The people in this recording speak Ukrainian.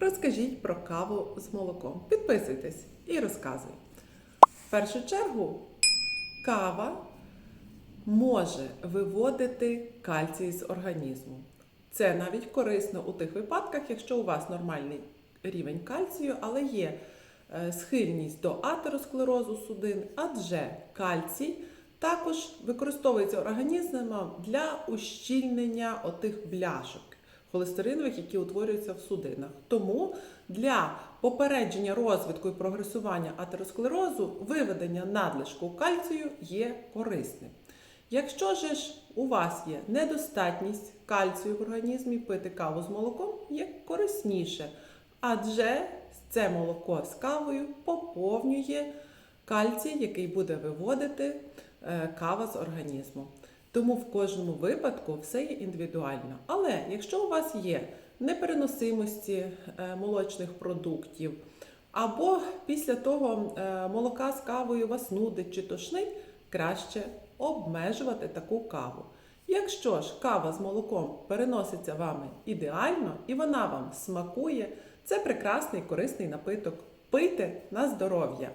розкажіть про каву з молоком. Підписуйтесь і розказуй. В першу чергу, кава може виводити кальцій з організму. Це навіть корисно у тих випадках, якщо у вас нормальний рівень кальцію, але є е, схильність до атеросклерозу судин, адже кальцій також використовується організмом для ущільнення отих бляшок холестеринових, які утворюються в судинах. Тому для попередження розвитку і прогресування атеросклерозу виведення надлишку кальцію є корисним. Якщо ж у вас є недостатність кальцію в організмі, пити каву з молоком є корисніше, адже це молоко з кавою поповнює кальцій, який буде виводити е, кава з організму. Тому в кожному випадку все є індивідуально. Але якщо у вас є непереносимості е, молочних продуктів, або після того е, молока з кавою вас нудить чи тошнить, краще обмежувати таку каву. Якщо ж кава з молоком переноситься вами ідеально і вона вам смакує, це прекрасний корисний напиток. Пийте на здоров'я.